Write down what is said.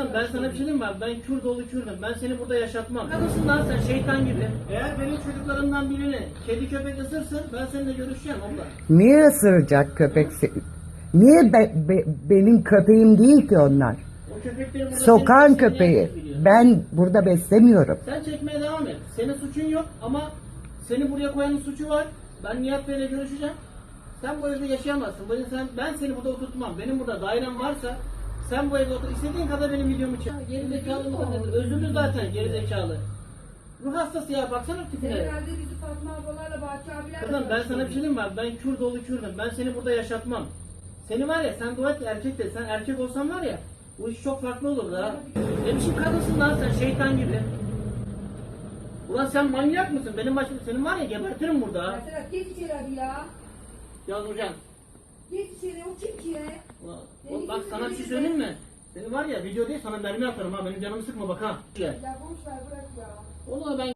Kadın ben sana bir şey diyeyim mi? abi? Ben Kürt oğlu Kürt'üm. Ben seni burada yaşatmam. Kadınsın lan sen şeytan gibi. Eğer benim çocuklarımdan birini kedi köpek ısırsın ben seninle görüşeceğim abla. Niye ısıracak köpek? se- Niye be- be- benim köpeğim değil ki onlar? O köpekleri burada Sokağın senin besleyen köpeği. herkes biliyor. Ben burada beslemiyorum. Sen çekmeye devam et. Senin suçun yok ama seni buraya koyanın suçu var. Ben Nihat Bey'le görüşeceğim. Sen bu evde yaşayamazsın. Evde sen, ben seni burada oturtmam. Benim burada dairem varsa sen bu evde otur. İstediğin kadar benim videomu çek. Geri zekalı mı dedi? Zaten geri zekalı. Ruh hastası ya baksana tipine. Herhalde bizi Fatma ablalarla Bahçe abilerle Kadın ben sana bir şey diyeyim mi? abi? Ben Kürt oğlu Kürt'üm. Ben seni burada yaşatmam. Seni var ya sen dua et ki erkek de sen erkek olsan var ya bu iş çok farklı olurdu ha. Ne biçim kadınsın lan sen şeytan gibi. Ulan sen manyak mısın? Benim başım senin var ya gebertirim burada ha. Ya Serhat geç içeri hadi ya. Yaz hocam. Geç içeri o kim ki? Ulan, sana bir şey söyleyeyim mi? Seni var ya video değil sana mermi atarım ha. Benim canımı sıkma bak ha. Ya boş ver bırak ya. Oğlum ben